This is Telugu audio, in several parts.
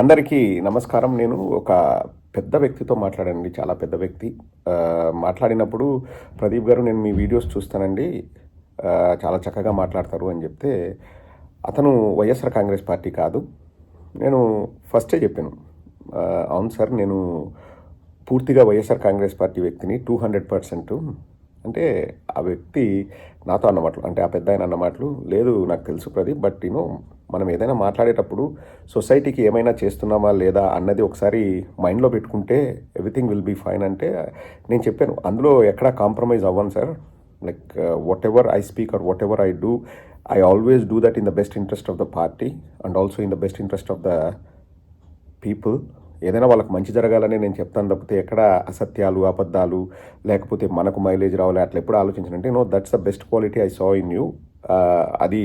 అందరికీ నమస్కారం. నేను ఒక పెద్ద వ్యక్తితో మాట్లాడండి చాలా పెద్ద వ్యక్తి. మాట్లాడినప్పుడు ప్రదీప్ గారు నేను మీ వీడియోస్ చూస్తానండి. చాలా చక్కగా మాట్లాడతారు అని చెప్తే అతను వైఎస్ఆర్ కాంగ్రెస్ పార్టీ కాదు. నేను ఫస్టే చెప్పాను. అవును సార్ నేను పూర్తిగా వైఎస్ఆర్ కాంగ్రెస్ పార్టీ వ్యక్తిని టూ హండ్రెడ్ పర్సెంట్ అంటే ఆ వ్యక్తి నాతో అన్నమాటలు అంటే ఆ పెద్ద ఆయన అన్నమాటలు లేదు నాకు తెలుసు ప్రదీప్ బట్ నేను మనం ఏదైనా మాట్లాడేటప్పుడు సొసైటీకి ఏమైనా చేస్తున్నామా లేదా అన్నది ఒకసారి మైండ్లో పెట్టుకుంటే ఎవ్రీథింగ్ విల్ బీ ఫైన్ అంటే నేను చెప్పాను. అందులో ఎక్కడా కాంప్రమైజ్ అవ్వను sir. Like whatever I speak or whatever I do I always do that in the best interest of the party and also in the best interest of the people ఏదైనా వాళ్ళకి మంచి జరగాలని నేను చెప్తాను తప్పితే ఎక్కడ అసత్యాలు అబద్ధాలు లేకపోతే మనకు మైలేజ్ రావాలి అట్లా ఎప్పుడు ఆలోచించానంటే no that's the best quality I saw in you అది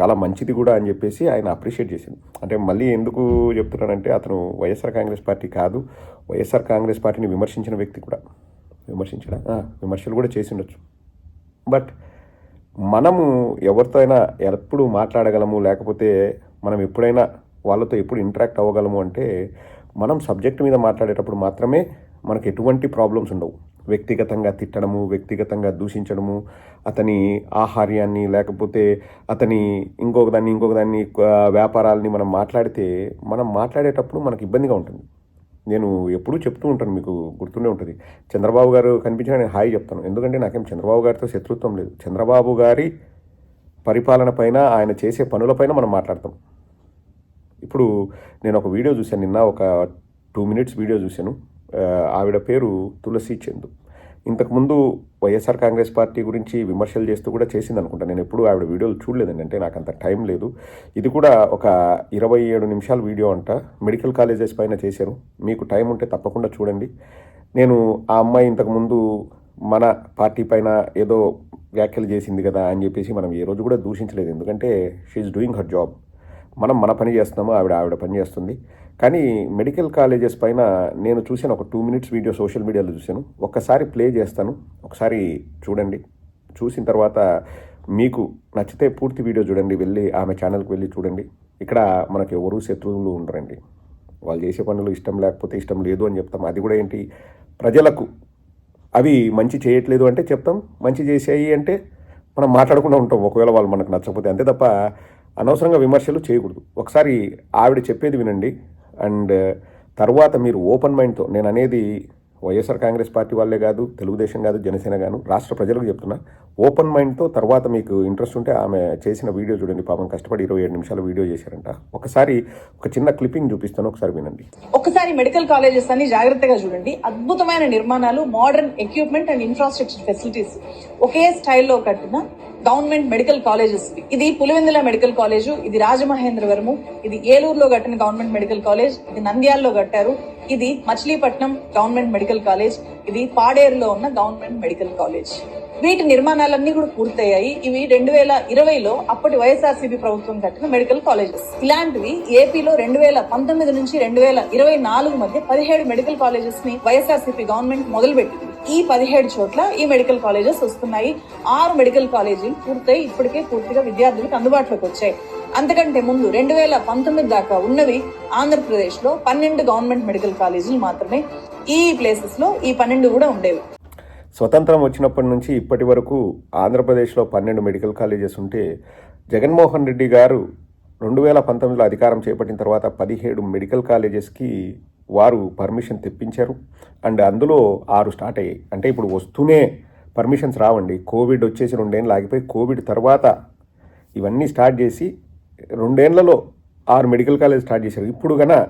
చాలా మంచిది కూడా అని చెప్పేసి ఆయన అప్రిషియేట్ చేసింది. అంటే మళ్ళీ ఎందుకు చెప్తున్నానంటే అతను వైఎస్ఆర్ కాంగ్రెస్ పార్టీ కాదు వైఎస్ఆర్ కాంగ్రెస్ పార్టీని విమర్శించిన వ్యక్తి కూడా. విమర్శించడం? విమర్శలు కూడా చేసి ఉండొచ్చు. బట్ మనము ఎవరితో అయినా ఎప్పుడు మాట్లాడగలము లేకపోతే మనం ఎప్పుడైనా వాళ్ళతో ఎప్పుడు ఇంటరాక్ట్ అవ్వగలము అంటే మనం సబ్జెక్ట్ మీద మాట్లాడేటప్పుడు మాత్రమే మనకు ఎటువంటి ప్రాబ్లమ్స్ ఉండవు. వ్యక్తిగతంగా తిట్టడము వ్యక్తిగతంగా దూషించడము అతని ఆహార్యాన్ని లేకపోతే అతని ఇంకొక దాన్ని ఇంకొక దాన్ని వ్యాపారాలని మనం మాట్లాడితే మనం మాట్లాడేటప్పుడు మనకు ఇబ్బందిగా ఉంటుంది. నేను ఎప్పుడూ చెప్తూ ఉంటాను మీకు గుర్తుండే ఉంటుంది. చంద్రబాబు గారు కనిపించినా నేను హాయి చెప్తాను. ఎందుకంటే నాకేం చంద్రబాబు గారితో శత్రుత్వం లేదు. చంద్రబాబు గారి పరిపాలన పైన ఆయన చేసే పనులపైన మనం మాట్లాడతాం. ఇప్పుడు నేను ఒక వీడియో చూశాను నిన్న ఒక టూ మినిట్స్ వీడియో చూశాను. ఆవిడ పేరు తులసి చందు. ఇంతకుముందు వైఎస్ఆర్ కాంగ్రెస్ పార్టీ గురించి విమర్శలు చేస్తూ కూడా చేసింది అనుకుంటా. నేను ఎప్పుడు ఆవిడ వీడియోలు చూడలేదండి అంటే నాకు అంత టైం లేదు. ఇది కూడా ఒక ఇరవై ఏడు నిమిషాల వీడియో అంట. మెడికల్ కాలేజెస్ పైన చేశారు. మీకు టైం ఉంటే తప్పకుండా చూడండి. నేను ఆ అమ్మాయి ఇంతకుముందు మన పార్టీ పైన ఏదో వ్యాఖ్యలు చేసింది కదా అని చెప్పేసి మనం ఏ రోజు కూడా దూషించలేదు. ఎందుకంటే షీఈ్ డూయింగ్ హర్ జాబ్ మనం మన పని చేస్తున్నాము ఆవిడ ఆవిడ పని చేస్తుంది. కానీ మెడికల్ కాలేజెస్ పైన నేను చూశాను ఒక టూ మినిట్స్ వీడియో సోషల్ మీడియాలో చూశాను. ఒక్కసారి ప్లే చేస్తాను. ఒకసారి చూడండి. చూసిన తర్వాత మీకు నచ్చితే పూర్తి వీడియో చూడండి. వెళ్ళి ఆమె ఛానల్కి వెళ్ళి చూడండి. ఇక్కడ మనకు ఎవరు శత్రువులు ఉండరండి. వాళ్ళు చేసే పనులు ఇష్టం లేకపోతే ఇష్టం లేదు అని చెప్తాం. అది కూడా ఏంటి? ప్రజలకు అవి మంచి చేయట్లేదు అంటే చెప్తాం. మంచి చేసేయి అంటే మనం మాట్లాడకుండా ఉంటాం. ఒకవేళ వాళ్ళు మనకు నచ్చకపోతే అంతే తప్ప అనవసరంగా విమర్శలు చేయకూడదు. ఒకసారి ఆవిడ చెప్పేది వినండి. అండ్ తర్వాత మీరు ఓపెన్ మైండ్తో నేను అనేది వైఎస్ఆర్ కాంగ్రెస్ పార్టీ వాళ్ళే కాదు తెలుగుదేశం కాదు జనసేన కాను రాష్ట్ర ప్రజలకు చెప్తున్నా. ఓపెన్ మైండ్తో తర్వాత మీకు ఇంట్రెస్ట్ ఉంటే ఆమె చేసిన వీడియో చూడండి. పాపం కష్టపడి ఇరవై ఏడు నిమిషాలు వీడియో చేశారంట. ఒకసారి ఒక చిన్న క్లిప్పింగ్ చూపిస్తాను ఒకసారి వినండి. ఒకసారి మెడికల్ కాలేజెస్ అన్ని జాగ్రత్తగా చూడండి. అద్భుతమైన నిర్మాణాలు modern equipment and infrastructure facilities ఒకే స్టైల్లో కట్టిన గవర్నమెంట్ మెడికల్ కాలేజెస్ ఇది పులివెందుల మెడికల్ కాలేజ్ ఇది రాజమహేంద్రవరము ఇది ఏలూరులో కట్టిన గవర్నమెంట్ మెడికల్ కాలేజ్ ఇది నంద్యాలలో కట్టారు. ఇది మచిలీపట్నం గవర్నమెంట్ మెడికల్ కాలేజ్ ఇది పాడేరులో ఉన్న గవర్నమెంట్ మెడికల్ కాలేజ్. వీటి నిర్మాణాలన్నీ కూడా పూర్తయ్యాయి. ఇవి రెండు వేల ఇరవైలో అప్పటి వైఎస్ఆర్సీపీ ప్రభుత్వం కట్టిన మెడికల్ కాలేజెస్. ఇలాంటివి ఏపీలో రెండు వేల పంతొమ్మిది నుంచి రెండు వేల ఇరవై నాలుగు మధ్య పదిహేడు మెడికల్ కాలేజెస్ని వైఎస్ఆర్సీపీ గవర్నమెంట్ మొదలుపెట్టింది. ఈ పదిహేడు చోట్ల ఈ మెడికల్ కాలేజెస్ వస్తున్నాయి. ఆరు మెడికల్ కాలేజీలు పూర్తయి ఇప్పటికే పూర్తిగా విద్యార్థులకు అందుబాటులోకి వచ్చాయి. అంతకంటే ముందు రెండు వేల పంతొమ్మిది దాకా ఉన్నవి ఆంధ్రప్రదేశ్లో పన్నెండు గవర్నమెంట్ మెడికల్ కాలేజీలు మాత్రమే. ఈ ప్లేసెస్లో ఈ పన్నెండు కూడా ఉండేవి. స్వతంత్రం వచ్చినప్పటి నుంచి ఇప్పటి వరకు ఆంధ్రప్రదేశ్లో పన్నెండు మెడికల్ కాలేజెస్ ఉంటే జగన్మోహన్ రెడ్డి గారు రెండు వేల పంతొమ్మిదిలో అధికారం చేపట్టిన తర్వాత పదిహేడు మెడికల్ కాలేజెస్కి వారు పర్మిషన్ తెప్పించారు. అండ్ అందులో ఆరు స్టార్ట్ అయ్యాయి. అంటే ఇప్పుడు వస్తూనే పర్మిషన్స్ రావండి. కోవిడ్ వచ్చేసి రెండేళ్ళు ఆగిపోయి కోవిడ్ తర్వాత ఇవన్నీ స్టార్ట్ చేసి రెండేళ్ళలో ఆరు మెడికల్ కాలేజ్ స్టార్ట్ చేశారు. ఇప్పుడు గన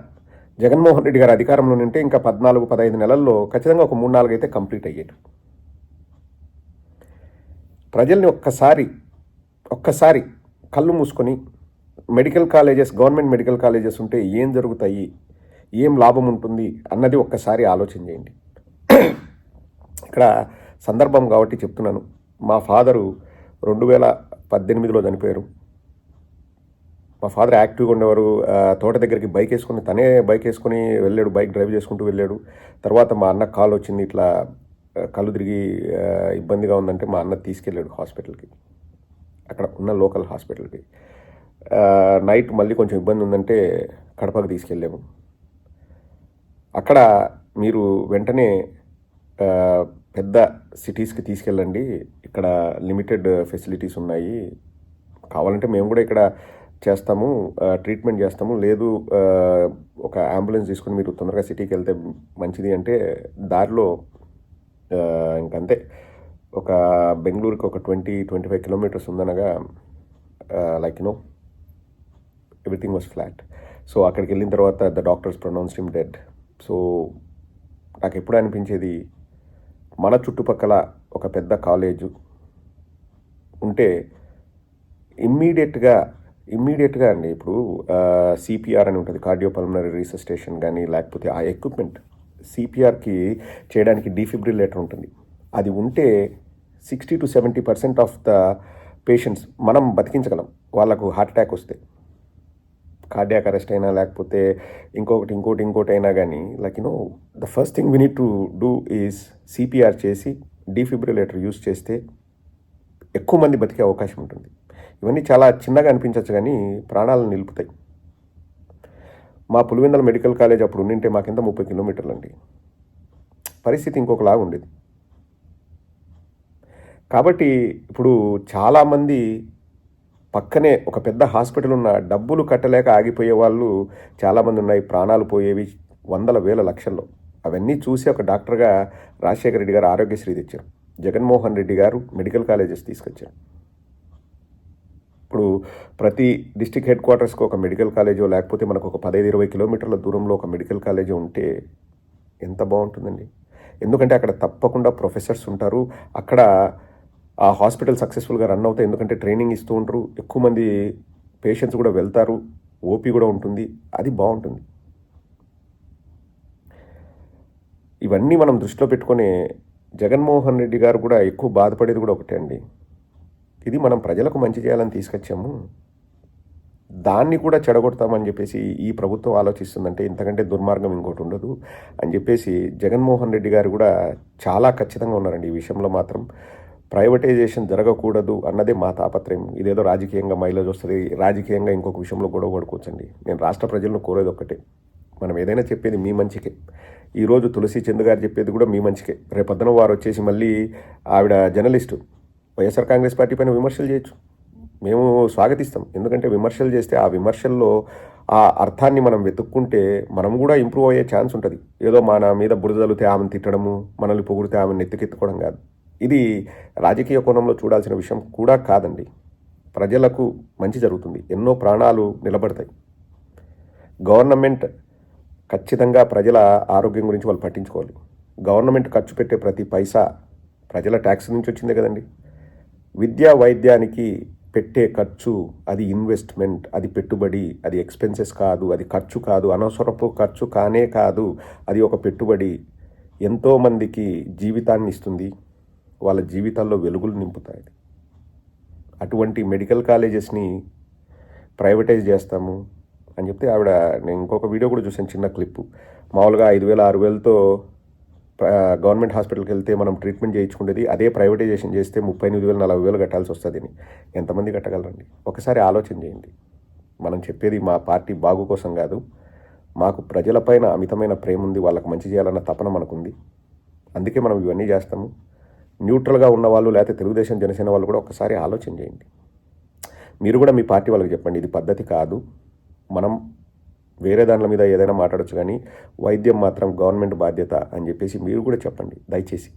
జగన్మోహన్ రెడ్డి గారు అధికారంలో ఉంటే ఇంకా పద్నాలుగు పదహైదు నెలల్లో ఖచ్చితంగా ఒక మూడు నాలుగు అయితే కంప్లీట్ అయ్యేది. ప్రజల్ని ఒక్కసారి ఒక్కసారి కళ్ళు మూసుకొని medical colleges government medical colleges ఉంటే ఏం జరుగుతాయి? ఏం లాభం ఉంటుంది అన్నది ఒక్కసారి ఆలోచన చేయండి. ఇక్కడ సందర్భం కాబట్టి చెప్తున్నాను. మా ఫాదరు రెండు వేల పద్దెనిమిదిలో చనిపోయారు. మా ఫాదర్ యాక్టివ్గా ఉండేవారు. తోట దగ్గరికి బైక్ వేసుకుని తనే బైక్ వేసుకుని వెళ్ళాడు. బైక్ డ్రైవ్ చేసుకుంటూ వెళ్ళాడు. తర్వాత మా అన్న కాల్ వచ్చింది. ఇట్లా కళ్ళు తిరిగి ఇబ్బందిగా ఉందంటే మా అన్న తీసుకెళ్ళాడు హాస్పిటల్కి. అక్కడ ఉన్న లోకల్ హాస్పిటల్కి. నైట్ మళ్ళీ కొంచెం ఇబ్బంది ఉందంటే కడపకు తీసుకెళ్ళాము. అక్కడ మీరు వెంటనే పెద్ద సిటీస్కి తీసుకెళ్ళండి. ఇక్కడ లిమిటెడ్ ఫెసిలిటీస్ ఉన్నాయి. కావాలంటే మేము కూడా ఇక్కడ చేస్తాము ట్రీట్మెంట్ చేస్తాము. లేదు ఒక అంబులెన్స్ తీసుకుని మీరు తొందరగా సిటీకి వెళ్తే మంచిది అంటే దారిలో ఇంకంతే. ఒక బెంగళూరుకి ఒక twenty twenty five kilometres ఉందనగా like you know everything was flat. So అక్కడికి వెళ్ళిన తర్వాత the doctors pronounced him dead. So నాకు ఎప్పుడు అనిపించేది మన చుట్టుపక్కల ఒక పెద్ద కాలేజు ఉంటే ఇమ్మీడియట్గా ఇమ్మీడియట్గా అండి ఇప్పుడు సిపిఆర్ అని ఉంటుంది కార్డియోపల్మనరీ రీసెస్టేషన్ కానీ లేకపోతే ఆ ఎక్విప్మెంట్ సిపిఆర్కి చేయడానికి డీఫిబ్రిలేటర్ ఉంటుంది. అది ఉంటే sixty to seventy percent of the patients మనం బతికించగలం వాళ్ళకు హార్ట్ అటాక్ వస్తే. కార్డియాక్ అరెస్ట్ అయినా లేకపోతే ఇంకొకటి ఇంకోటి ఇంకోటి అయినా కానీ like you know the first thing we need to do is CPR చేసి డీఫిబ్రిలేటర్ యూస్ చేస్తే ఎక్కువ మంది బతికే అవకాశం ఉంటుంది. ఇవన్నీ చాలా చిన్నగా అనిపించవచ్చు కానీ ప్రాణాలను నిలుపుతాయి. మా పులివెందల మెడికల్ కాలేజ్ అప్పుడు ఉండింటే మాకింత ముప్పై కిలోమీటర్లు అండి పరిస్థితి ఇంకొకలాగా ఉండేది. కాబట్టి ఇప్పుడు చాలామంది పక్కనే ఒక పెద్ద హాస్పిటల్ ఉన్న డబ్బులు కట్టలేక ఆగిపోయే వాళ్ళు చాలామంది ఉన్నాయి. ప్రాణాలు పోయేవి వందల వేల లక్షల్లో. అవన్నీ చూసి ఒక డాక్టర్గా రాజశేఖర రెడ్డి గారు ఆరోగ్యశ్రీ తెచ్చారు. జగన్మోహన్ రెడ్డి గారు మెడికల్ కాలేజెస్ తీసుకొచ్చారు. ఇప్పుడు ప్రతి డిస్టిక్ హెడ్ క్వార్టర్స్కి ఒక మెడికల్ కాలేజో లేకపోతే మనకు ఒక పదహైదు ఇరవై కిలోమీటర్ల దూరంలో ఒక మెడికల్ కాలేజీ ఉంటే ఎంత బాగుంటుందండి. ఎందుకంటే అక్కడ తప్పకుండా ప్రొఫెసర్స్ ఉంటారు. అక్కడ ఆ హాస్పిటల్ సక్సెస్ఫుల్గా రన్ అవుతాయి ఎందుకంటే ట్రైనింగ్ ఇస్తూ ఉంటారు. ఎక్కువ మంది పేషెంట్స్ కూడా వెళ్తారు. ఓపీ కూడా ఉంటుంది. అది బాగుంటుంది. ఇవన్నీ మనం దృష్టిలో పెట్టుకొని జగన్మోహన్ రెడ్డి గారు కూడా ఎక్కువ బాధపడేది కూడా ఒకటే అండి. ఇది మనం ప్రజలకు మంచి చేయాలని తీసుకొచ్చాము. దాన్ని కూడా చెడగొడతామని చెప్పేసి ఈ ప్రభుత్వం ఆలోచిస్తుందంటే ఇంతకంటే దుర్మార్గం ఇంకోటి ఉండదు అని చెప్పేసి జగన్మోహన్ రెడ్డి గారు కూడా చాలా ఖచ్చితంగా ఉన్నారండి ఈ విషయంలో మాత్రం. ప్రైవేటైజేషన్ జరగకూడదు అన్నదే మా తాపత్రయం. ఇదేదో రాజకీయంగా మైలేజ్ వస్తుంది రాజకీయంగా ఇంకొక విషయంలో గొడవ పడుకోవచ్చండి. నేను రాష్ట్ర ప్రజలను కోరేది ఒక్కటే. మనం ఏదైనా చెప్పేది మీ మంచికే. ఈరోజు తులసి చంద్ గారు చెప్పేది కూడా మీ మంచికే. రేపొద్దున వారు వచ్చేసి మళ్ళీ ఆవిడ జర్నలిస్టు వైఎస్ఆర్ కాంగ్రెస్ పార్టీ పైన విమర్శలు చేయొచ్చు. మేము స్వాగతిస్తాం. ఎందుకంటే విమర్శలు చేస్తే ఆ విమర్శల్లో ఆ అర్థాన్ని మనం వెతుక్కుంటే మనం కూడా ఇంప్రూవ్ అయ్యే ఛాన్స్ ఉంటుంది. ఏదో మన మీద బురదలితే ఆమెను తిట్టడము మనల్ని పొగిడితే ఆమెను ఎత్తుకెత్తుకోవడం కాదు. ఇది రాజకీయ కోణంలో చూడాల్సిన విషయం కూడా కాదండి. ప్రజలకు మంచి జరుగుతుంది. ఎన్నో ప్రాణాలు నిలబడతాయి. గవర్నమెంట్ ఖచ్చితంగా ప్రజల ఆరోగ్యం గురించి వాళ్ళు పట్టించుకోవాలి. గవర్నమెంట్ ఖర్చు పెట్టే ప్రతి పైసా ప్రజల ట్యాక్స్ నుంచి వచ్చిందే కదండి. విద్యా వైద్యానికి పెట్టే ఖర్చు అది ఇన్వెస్ట్మెంట్ అది పెట్టుబడి అది ఎక్స్పెన్సెస్ కాదు అది ఖర్చు కాదు అనవసరపు ఖర్చు కానే కాదు అది ఒక పెట్టుబడి. ఎంతోమందికి జీవితాన్ని ఇస్తుంది. వాళ్ళ జీవితాల్లో వెలుగులు నింపుతాయి. అటువంటి మెడికల్ కాలేజెస్ని ప్రైవేటైజ్ చేస్తాము అని చెప్తే ఆవిడ నేను ఇంకొక వీడియో కూడా చూసాను చిన్న క్లిప్పు. మామూలుగా ఐదు వేల ఆరు వేలతో గవర్నమెంట్ హాస్పిటల్కి వెళ్తే మనం ట్రీట్మెంట్ చేయించుకునేది అదే ప్రైవేటైజేషన్ చేస్తే ముప్పై ఎనిమిది వేలు నలభై వేలు కట్టాల్సి వస్తుందని. ఎంతమంది కట్టగలరండి? ఒకసారి ఆలోచన చేయండి. మనం చెప్పేది మా పార్టీ బాగు కోసం కాదు మాకు ప్రజలపైన అమితమైన ప్రేమ ఉంది వాళ్ళకి మంచి చేయాలన్న తపన మనకుంది. అందుకే మనం ఇవన్నీ చేస్తాము. న్యూట్రల్గా ఉన్న వాళ్ళు లేకపోతే తెలుగుదేశం జనసేన వాళ్ళు కూడా ఒకసారి ఆలోచన చేయండి. మీరు కూడా మీ పార్టీ వాళ్ళకి చెప్పండి ఇది పద్ధతి కాదు. మనం వేరే దానిల మీద ఏదైనా మాట్లాడొచ్చు కానీ వైద్యం మాత్రం గవర్నమెంట్ బాధ్యత అని చెప్పేసి మీరు కూడా చెప్పండి దయచేసి.